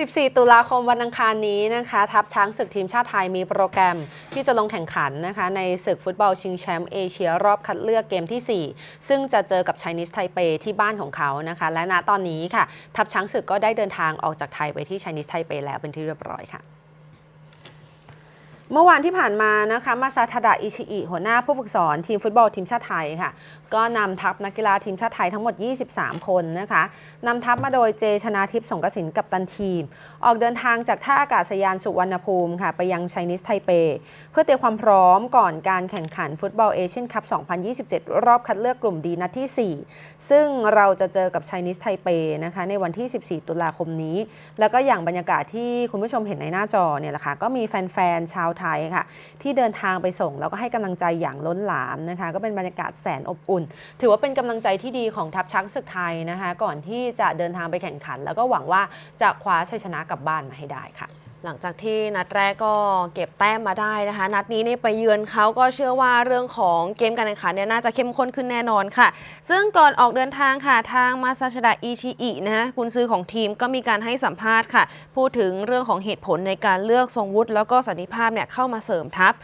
14 ตุลาคมวันอังคารนี้นะคะทัพช้างศึกทีมชาติไทยมีโปรแกรมที่จะลงแข่งขันนะคะในศึกฟุตบอลชิงแชมป์เอเชียรอบคัดเลือกเกมทีสี่ 4 ซึ่งจะเจอกับไชนีสไทเปที่บ้านของเขานะคะและณตอนนี้ค่ะ ทัพช้างศึกก็ได้เดินทางออกจากไทยไปที่ไชนีสไทเปแล้วเป็นที่เรียบร้อยค่ะ เมื่อวานที่ผ่านมานะคะมาซาทาดะอิชิอิหัวหน้าผู้ฝึกสอนทีมฟุตบอลทีมชาติไทยค่ะ ก็นำทัพนักกีฬาทีมชาติไทยทั้งหมด 23 คนนะคะนำทัพมาโดยเจชนาทิพย์สงกสินกับตันทีม ออกเดินทางจากท่าอากาศยานสุวรรณภูมิค่ะไปยังไชนีสไทเป เพื่อเตรียมความพร้อมก่อนการแข่งขันฟุตบอลเอเชียนคัพ 2027 รอบคัดเลือกกลุ่มดีนัดที่ 4 ซึ่งเราจะเจอกับไชนีสไทเปนะคะในวันที่ 14 ตุลาคมนี้ แล้วก็อย่างบรรยากาศที่คุณผู้ชมเห็นในหน้าจอเนี่ยแหละค่ะก็มีแฟนๆชาวไทยค่ะ ที่เดินทางไปส่งแล้วก็ให้กำลังใจอย่างล้นหลามนะคะ ก็เป็นบรรยากาศแสนอบอุ่น ถือว่าเป็นกำลังใจที่ดีของทัพช้างศึกไทยนะคะ ก่อนที่จะเดินทางไปแข่งขัน แล้วก็หวังว่าจะคว้าชัยชนะกลับบ้านมาให้ได้ค่ะ หลังจากที่นัดแรกก็เก็บแต้มมาได้นะคะ นัดนี้นี่ไปเยือนเขาก็เชื่อว่าเรื่องของเกมการแข่งขันเนี่ยน่าจะเข้มข้นขึ้นแน่นอนค่ะ ซึ่งก่อนออกเดินทางค่ะทางมาซาชดะอิชิอินะคุณซื้อของทีมก็มีการให้สัมภาษณ์ค่ะ พูดถึงเรื่องของเหตุผลในการเลือกทรงวุฒิแล้วก็สันนิภาพเนี่ยเข้ามาเสริมทัพ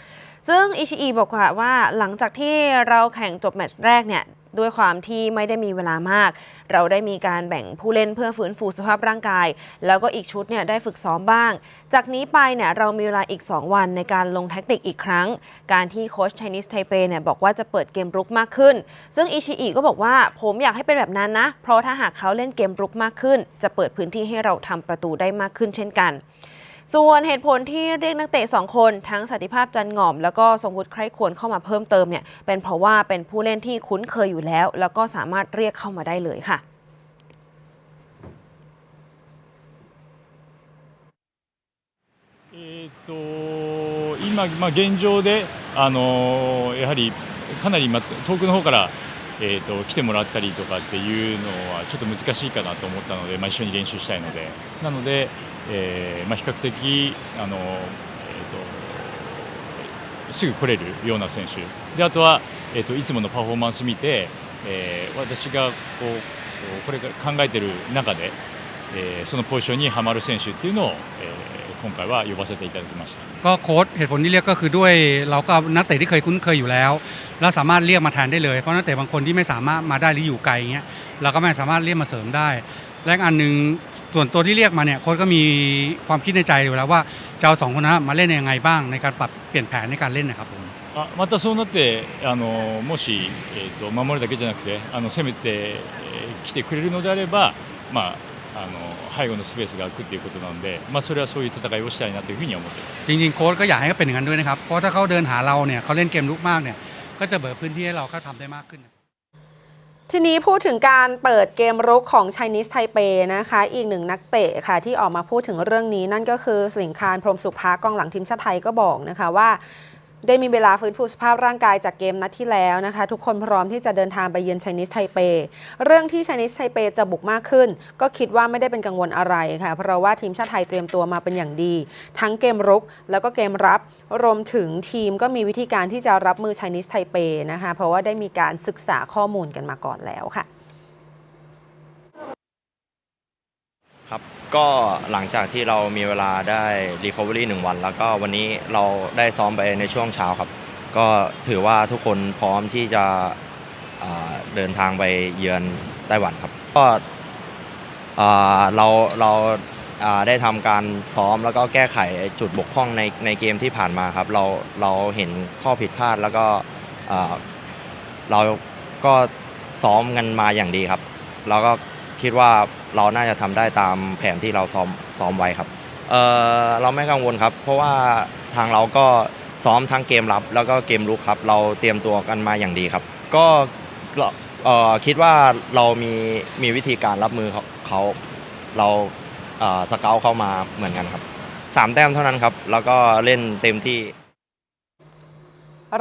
ซึ่งอิชิอิบอกว่าหลังจากที่เราแข่งจบแมตช์แรกเนี่ยด้วยความที่ไม่ได้มีเวลามาก เราได้มีการแบ่งผู้เล่นเพื่อฟื้นฟูสภาพร่างกาย แล้วก็อีกชุดเนี่ยได้ฝึกซ้อมบ้าง จากนี้ไปเนี่ยเรามีเวลาอีก 2 วันในการลงแท็กติกอีกครั้ง การที่โค้ชไชนีสไทเปเนี่ยบอกว่าจะเปิดเกมรุกมากขึ้น ซึ่งอิชิอิก็บอกว่าผมอยากให้เป็นแบบนั้นนะ เพราะถ้าหากเขาเล่นเกมรุกมากขึ้น จะเปิดพื้นที่ให้เราทำประตูได้มากขึ้นเช่นกัน ส่วนเหตุผลที่เรียกนักเตะ 2 คนทั้งสันติภาพจันหง่อม แล้วก็ทรงวุฒิใครควรเข้ามาเพิ่มเติมเนี่ยเป็นเพราะว่าเป็นผู้เล่นที่คุ้นเคยอยู่แล้ว แล้วก็สามารถเรียกเข้ามาได้เลยค่ะ えー、と今、まあ、現状で、あのやはりかなり、ま、遠くの方から、えー、と来てもらったりとかっていうのはちょっと難しいかなと思ったので、まあ、一緒に練習したいのでなので、 えーまあ、比較的あの、えー、とすぐ来れるような選手であとは、えー、といつものパフォーマンス見て、えー私がこうこうこれから考えてる中で、えーそのポジションにはまる選手っていうのを、えー今回は呼ばせていただきました。 ก็โค้ชเหตุผลที่เรียกก็คือด้วยเราก็เอานักเตะที่เคยคุ้นเคยอยู่แล้ว แล้วสามารถเรียกมาแทนได้เลยเพราะนักเตะบางคนที่ไม่สามารถมาได้หรืออยู่ไกลเงี้ยเราก็ไม่สามารถเรียกมาเสริมได้ และอีกอันหนึ่งส่วนตัวที่เรียกมาเนี่ยโค้ชก็มีความคิดในใจอยู่แล้วว่าจะเอาสองคนนั้นมาเล่นยังไงบ้างในการปรับเปลี่ยนแผนในการเล่นนะครับผม あまたそうなってあのもし、えー、と守るだけじゃなくてあの攻めて、えー来てくれるのであれば、まあ、あの背後のスペースが空くっていうことなので、まあ、それはそういう戦いをしたいなというふうに思っています จริงๆโค้ชก็อยากให้เขาเป็นอย่างนั้นด้วยนะครับเพราะถ้าเขาเดินหาเราเนี่ยเขาเล่นเกมลุกมากเนี่ยก็จะเบิดพื้นที่ให้เราเข้าทำได้มากขึ้น ทีนี้พูดถึงการเปิดเกมรุกของ Chinese Taipei นะคะ อีกหนึ่งนักเตะค่ะที่ออกมาพูดถึงเรื่องนี้นั่นก็คือสิงคารพรมสุภากองหลังทีมชาติไทยก็บอกนะคะว่า ได้มีเวลาฟื้นฟูสภาพร่างกายจากเกมนัดที่แล้วนะคะ ทุกคนพร้อมที่จะเดินทางไปเยือน Chinese Taipei เรื่องที่ Chinese Taipei จะบุกมากขึ้น ก็คิดว่าไม่ได้เป็นกังวลอะไรค่ะ เพราะว่าทีมชาติไทยเตรียมตัวมาเป็นอย่างดี ทั้งเกมรุกแล้วก็เกมรับ รวมถึงทีมก็มีวิธีการที่จะรับมือ Chinese Taipei นะคะ เพราะว่าได้มีการศึกษาข้อมูลกันมาก่อนแล้วค่ะ ครับก็หลังจากที่เรามีเวลาได้ Recovery 1 วัน แล้วก็วันนี้เราได้ซ้อมไปในช่วงเช้าครับ ก็ถือว่าทุกคนพร้อมที่จะเดินทางไปเยือนไต้หวันครับ ก็เราเราได้ทำการซ้อมแล้วก็แก้ไขจุดบกพร่องในในเกมที่ผ่านมาครับ เราเราเห็นข้อผิดพลาดแล้วก็เราก็ซ้อมกันมาอย่างดีครับเราก็ คิดว่าเราน่าจะทำได้ตามแผนที่เราซ้อมซ้อมไว้ครับเออเราไม่กังวลครับ เพราะว่าทางเราก็ซ้อมทั้งเกมรับ แล้วก็เกมรุกครับ เราเตรียมตัวกันมาอย่างดีครับ ก็เอ่อคิดว่าเรามีมีวิธีการรับมือเขาเขาเราเอ่อสเกลเข้ามาเหมือนกันครับสามแต้มเท่านั้นครับ แล้วก็เล่นเต็มที่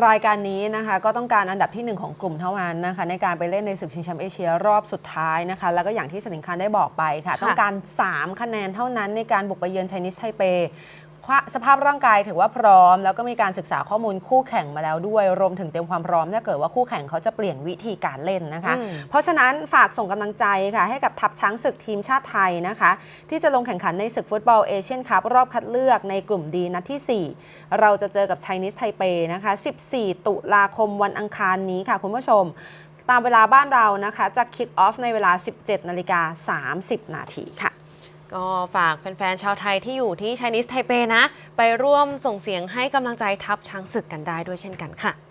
รายการนี้นะคะก็ต้องการอันดับที่ 1 ของกลุ่มเท่านั้นนะคะในการไปเล่นในศึกชิงแชมป์เอเชียรอบสุดท้ายนะคะแล้วก็อย่างที่สนิงคานได้บอกไปค่ะคะต้องการ 3 คะแนนเท่านั้นในการบุกไปเยือนไชนีสไทเป สภาพร่างกายถือว่าพร้อม แล้วก็มีการศึกษาข้อมูลคู่แข่งมาแล้วด้วย รวมถึงเตรียมความพร้อมถ้าเกิดว่าคู่แข่งเขาจะเปลี่ยนวิธีการเล่นนะคะอืมเพราะฉะนั้นฝากส่งกำลังใจค่ะให้กับทัพช้างศึกทีมชาติไทยนะคะ ที่จะลงแข่งขันในศึกฟุตบอลเอเชียนคัพรอบคัดเลือกในกลุ่มดีนัดที่ 4 เราจะเจอกับไชนีสไทเปนะคะ 14 ตุลาคมวันอังคารนี้ค่ะคุณผู้ชมตามเวลาบ้านเรานะคะ จะคิกออฟในเวลา 17 นาฬิกา 30 นาทีค่ะ ก็ฝากแฟนๆ ชาวไทยที่อยู่ที่ Chinese Taipei นะ ไปร่วมส่งเสียงให้กำลังใจทัพช้างศึกกันได้ด้วยเช่นกันค่ะ